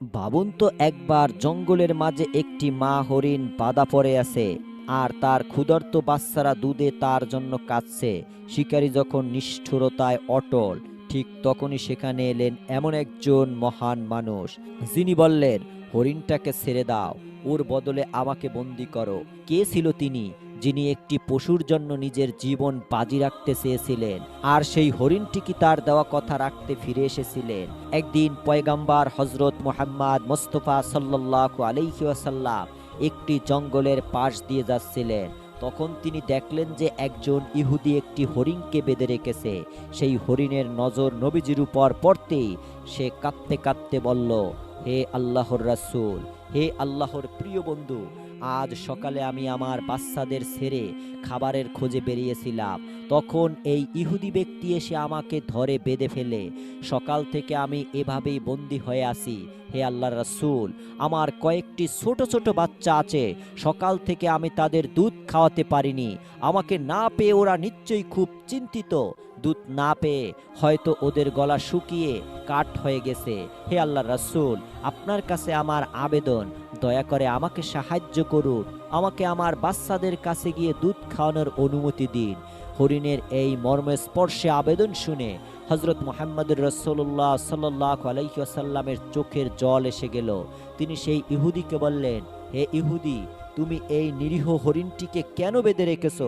ভাবুন তো একবার জঙ্গলের মাঝে একটি মা হরিণ বাধা পড়ে আছে, আর তার ক্ষুধার্ত বাচ্চারা দুধে তার জন্য কাঁদছে। শিকারী যখন নিষ্ঠুরতায় অটল, ঠিক তখনই সেখানে এলেন এমন একজন মহান মানুষ। যিনি বললেন, হরিণটাকে ছেড়ে দাও, ওর বদলে আমাকে বন্দি করো। কে ছিল তিনি? যিনি একটি পশুর জন্য নিজের জীবন বাজি রাখতে চেয়েছিলেন, আর সেই হরিণটি কি তার দেওয়া কথা রাখতে ফিরে এসেছিলেন। একদিন পয়গাম্বার হজরত মোহাম্মদ মোস্তফা সাল্লাহ আলহিউসাল্লাম একটি জঙ্গলের পাশ দিয়ে যাচ্ছিলেন। তখন তিনি দেখলেন যে একজন ইহুদি একটি হরিণকে বেঁধে রেখেছে। সেই হরিণের নজর নবীজির উপর পড়তেই সে কাঁদতে কাঁদতে বলল, হে আল্লাহর রাসূল, হে আল্লাহর প্রিয় বন্ধু আজ সকালে আমি আমার বাচ্চাদের ছেড়ে খাবারের খোঁজে বেরিয়েছিলাম। তখন এই ইহুদি ব্যক্তি এসে আমাকে ধরে বেঁধে ফেলে। সকাল থেকে আমি এভাবেই বন্দি হয়ে আছি। হে আল্লাহ রাসূল, আমার কয়েকটি ছোট ছোট বাচ্চা আছে। সকাল থেকে আমি তাদের দুধ খাওয়াতে পারিনি। আমাকে না পেয়ে ওরা নিশ্চয়ই খুব চিন্তিত। দুধ না পেয়ে হয়তো ওদের গলা শুকিয়ে কাঠ হয়ে গেছে। হে আল্লাহ রাসূল, আপনার কাছে আমার আবেদন। দয়া করে আমাকে সাহায্য করুন। আমাকে আমার বাচ্চাদের কাছে গিয়ে দুধ খাওয়ানোর অনুমতি দিন। হরিণের এই মর্মস্পর্শে আবেদন শুনে হজরত মোহাম্মদুর রসোল্লাহ সাল্লাহ আলাইসাল্লামের চোখের জল এসে গেল। তিনি সেই ইহুদিকে বললেন, হে ইহুদি, তুমি এই নিরীহ হরিণটিকে কেন বেঁধে রেখেছ?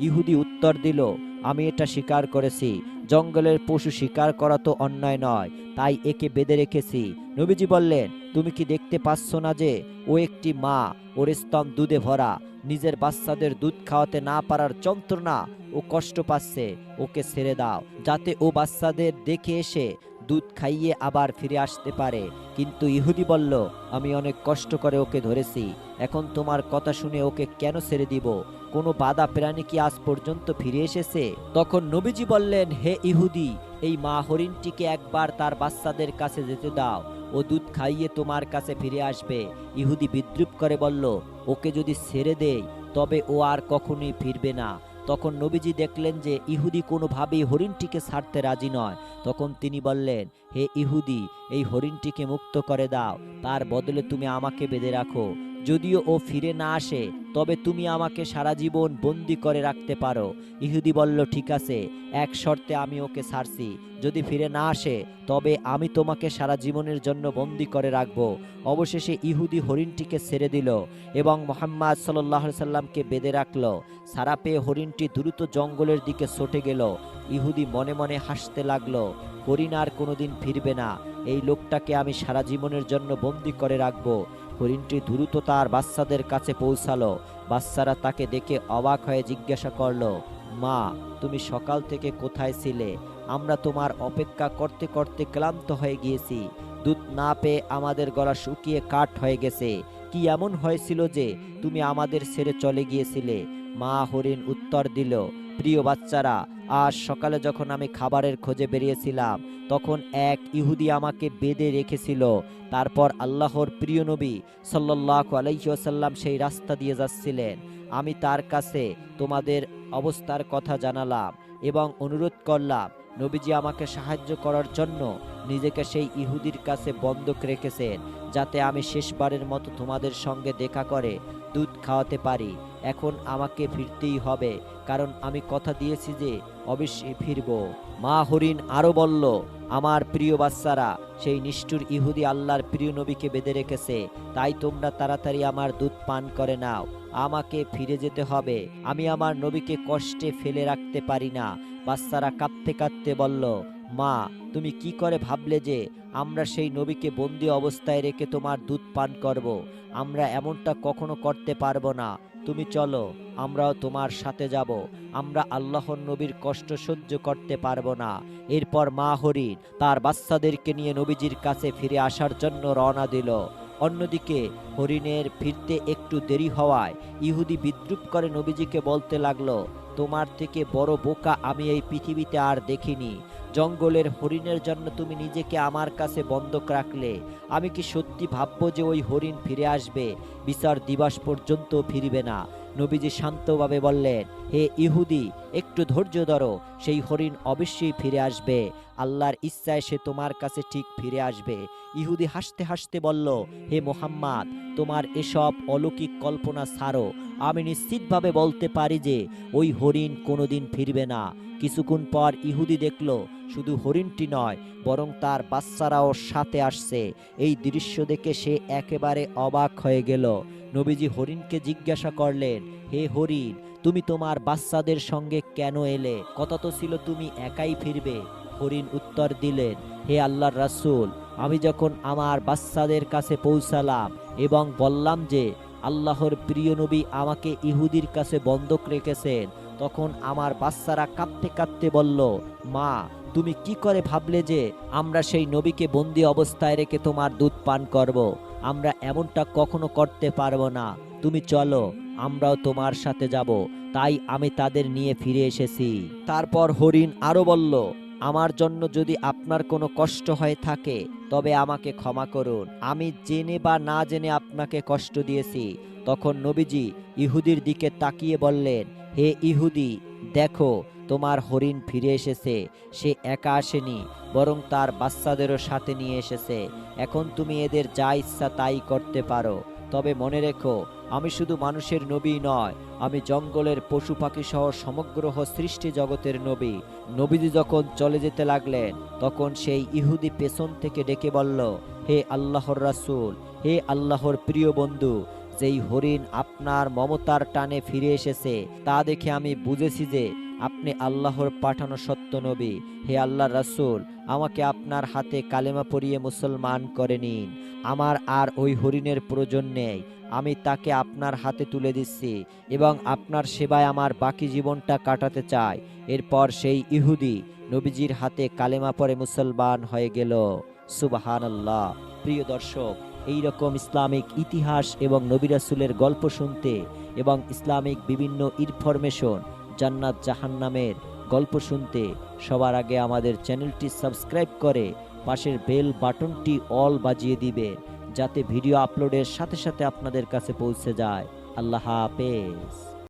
ইহুদি উত্তর দিল আমি এটা স্বীকার করেছি। জঙ্গলের পশু শিকার করা তো অন্যায় নয়, তাই একে বেঁধে রেখেছি। নবীজি বললেন, তুমি কি দেখতে পাচ্ছ না যে ও একটি মা, ওর স্তন দুধে ভরা, নিজের বাচ্চাদের দুধ খাওয়াতে না পারার যন্ত্রণা ও কষ্ট পাচ্ছে, ওকে ছেড়ে দাও, যাতে ও বাচ্চাদের দেখে এসে দুধ খাইয়ে আবার ফিরে আসতে পারে। কিন্তু ইহুদি বলল, আমি অনেক কষ্ট করে ওকে ধরেছি। এখন তোমার কথা শুনে ওকে কেন ছেড়ে দিব? কোনো বাধা প্রাণী কি আজ পর্যন্ত ফিরে এসেছে? তখন নবীজি বললেন, হে ইহুদি, এই মা হরিণটিকে একবার তার বাচ্চাদের কাছে যেতে দাও। ও দুধ খাইয়ে তোমার কাছে ফিরে আসবে। ইহুদি বিদ্রুপ করে বলল, ওকে যদি ছেড়ে দেই, তবে ও আর কখনোই ফিরবে না। তখন নবীজি দেখলেন যে ইহুদি কোনোভাবেই হরিণটিকে ছাড়তে রাজি নয়। তখন তিনি বললেন, হে ইহুদি, এই হরিণটিকে মুক্ত করে দাও। তার বদলে তুমি আমাকে বেঁধে রাখো। যদিও ও ফিরে না আসে তবে তুমি আমাকে সারা জীবন বন্দি করে রাখতে পারো। ইহুদি বলল, ঠিক আছে, এক শর্তে আমি ওকে ছাড়ছি। যদি ফিরে না আসে, তবে আমি তোমাকে সারা জীবনের জন্য বন্দি করে রাখব। অবশেষে ইহুদি হরিণটিকে ছেড়ে দিল এবং মোহাম্মদ সাল্লাহ সাল্লামকে বেঁধে রাখল। সারা পেয়ে হরিণটি দ্রুত জঙ্গলের দিকে ছুটে গেল। ইহুদি মনে মনে হাসতে লাগল, হরিণ আর কোনোদিন ফিরবে না। এই লোকটাকে আমি সারা জীবনের জন্য বন্দি করে রাখব। হরিণটি দ্রুত তার বাচ্চাদের কাছে পৌঁছালো। বাচ্চারা তাকে দেখে অবাক হয়ে জিজ্ঞাসা করল, মা, তুমি সকাল থেকে কোথায় ছিলে? আমরা তোমার অপেক্ষা করতে করতে ক্লান্ত হয়ে গিয়েছি। দুধ না পেয়ে আমাদের গলা শুকিয়ে কাঠ হয়ে গেছে। কি এমন হয়েছিল যে তুমি আমাদের ছেড়ে চলে গিয়েছিলে? মা হরিণ উত্তর দিল, প্রিয় বাচ্চারা আজ সকালে যখন আমি খাবারের খোঁজে বেরিয়েছিলাম, তখন এক ইহুদি আমাকে বেঁধে রেখেছিল। তারপর আল্লাহর প্রিয় নবী সাল্লাহ আলাইসাল্লাম সেই রাস্তা দিয়ে যাচ্ছিলেন। আমি তার কাছে তোমাদের অবস্থার কথা জানালাম এবং অনুরোধ করলাম, নবীজি আমাকে সাহায্য করার জন্য নিজেকে সেই ইহুদির কাছে বন্ধক রেখেছেন, যাতে আমি শেষবারের মতো তোমাদের সঙ্গে দেখা করে দুধ খাওয়াতে পারি। এখন আমাকে ফিরতেই হবে, কারণ আমি কথা দিয়েছি যে অবশ্যই ফিরব। মা হরিণ আরও বলল, আমার প্রিয় বাচ্চারা, সেই নিষ্ঠুর ইহুদি আল্লাহর প্রিয় নবীকে বেঁধে রেখেছে, তাই তোমরা তাড়াতাড়ি আমার দুধ পান করে নাও। আমাকে ফিরে যেতে হবে। আমি আমার নবীকে কষ্টে ফেলে রাখতে পারি না। বাচ্চারা কাঁদতে কাঁদতে বলল, মা, তুমি কি করে ভাবলে যে আমরা সেই নবীকে বন্দি অবস্থায় রেখে তোমার দুধ পান করব। আমরা এমনটা কখনো করতে পারব না। তুমি চলো, আমরাও তোমার সাথে যাব। আমরা আল্লাহর নবীর কষ্ট সহ্য করতে পারব না। এরপর মা হরিণ তার বাচ্চাদেরকে নিয়ে নবীজির কাছে ফিরে আসার জন্য রওনা দিল। অন্যদিকে হরিণের ফিরতে একটু দেরি হওয়ায় ইহুদি বিদ্রুপ করে নবীজিকে বলতে লাগল তোমার থেকে বড় বোকা আমি এই পৃথিবীতে আর দেখিনি। জঙ্গলের হরিণের জন্য তুমি নিজেকে আমার কাছে বন্ধক রাখলে। আমি কি সত্যি ভাববো যে ওই হরিণ ফিরে আসবে? বিচার দিবস পর্যন্ত ফিরবে না। নবীজি শান্তভাবে বললেন, হে ইহুদি, একটু ধৈর্য ধরো। সেই হরিণ অবশ্যই ফিরে আসবে। আল্লাহর ইচ্ছায় সে তোমার কাছে ঠিক ফিরে আসবে। ইহুদি হাসতে হাসতে বলল, হে মোহাম্মদ, তোমার এসব অলৌকিক কল্পনা ছাড়ো। আমি নিশ্চিতভাবে বলতে পারি যে ওই হরিণ কোনোদিন ফিরবে না। কিছুক্ষণ পর ইহুদি দেখল, শুধু হরিণটি নয়, বরং তার বাচ্চারাও সাথে আসছে। এই দৃশ্য দেখে সে একেবারে অবাক হয়ে গেল। নবীজি হরিণকে জিজ্ঞাসা করলেন, হে হরিণ, তুমি তোমার বাচ্চাদের সঙ্গে কেন এলে? কথা তো ছিল তুমি একাই ফিরবে। হরিণ উত্তর দিলেন, হে আল্লাহর রাসূল, আমি যখন আমার বাচ্চাদের কাছে পৌঁছালাম এবং বললাম যে আল্লাহর প্রিয় নবী আমাকে ইহুদির কাছে বন্ধক রেখেছেন। তখন আমার বাচ্চারা কাঁদতে কাঁদতে বলল, মা, তুমি কি করে ভাবলে যে আমরা সেই নবীকে বন্দি অবস্থায় রেখে তোমার দুধ পান করব। আমরা এমনটা কখনো করতে পারব না। তুমি চলো, আমরাও তোমার সাথে যাব। তাই আমি তাদের নিয়ে ফিরে এসেছি। তারপর হরিণ আরও বলল আমার জন্য যদি আপনার কোনো কষ্ট হয়ে থাকে, তবে আমাকে ক্ষমা করুন। আমি জেনে বা না জেনে আপনাকে কষ্ট দিয়েছি। তখন নবীজি ইহুদির দিকে তাকিয়ে বললেন, হে ইহুদি, দেখো, তোমার হরিণ ফিরে এসেছে। সে একা আসেনি, বরং তার বাচ্চাদেরও সাথে নিয়ে এসেছে। এখন তুমি এদের যা ইচ্ছা তাই করতে পারো। তবে মনে রেখো, আমি শুধু মানুষের নবী নয়, আমি জঙ্গলের পশু পাখি সহ সমগ্র সৃষ্টি জগতের নবী। নবীজি যখন চলে যেতে লাগলেন, তখন সেই ইহুদি পেছন থেকে ডেকে বলল, হে আল্লাহর রাসুল, হে আল্লাহর প্রিয় বন্ধু, যেই হরিণ আপনার মমতার টানে ফিরে এসেছে, তা দেখে আমি বুঝেছি যে আপনি আল্লাহর পাঠানো সত্য নবী। হে আল্লাহ রাসূল, আমাকে আপনার হাতে কালেমা পরিয়ে মুসলমান করে নিন। আমার আর ওই হরিণের প্রয়োজন নেই। আমি তাকে আপনার হাতে তুলে দিচ্ছি এবং আপনার সেবায় আমার বাকি জীবনটা কাটাতে চাই। এরপর সেই ইহুদি নবীজির হাতে কালেমা পরে মুসলমান হয়ে গেল। সুবাহান আল্লাহ প্রিয় দর্শক, এই রকম ইসলামিক ইতিহাস এবং নবিরাসুলের গল্প শুনতে এবং ইসলামিক বিভিন্ন ইনফরমেশন জান্নাত জাহান্নামের গল্প শুনতে সবার আগে আমাদের চ্যানেলটি সাবস্ক্রাইব করে পাশের বেল বাটনটি অল বাজিয়ে দিবে, যাতে ভিডিও আপলোডের সাথে সাথে আপনাদের কাছে পৌঁছে যায়। আল্লাহ হাফেজ।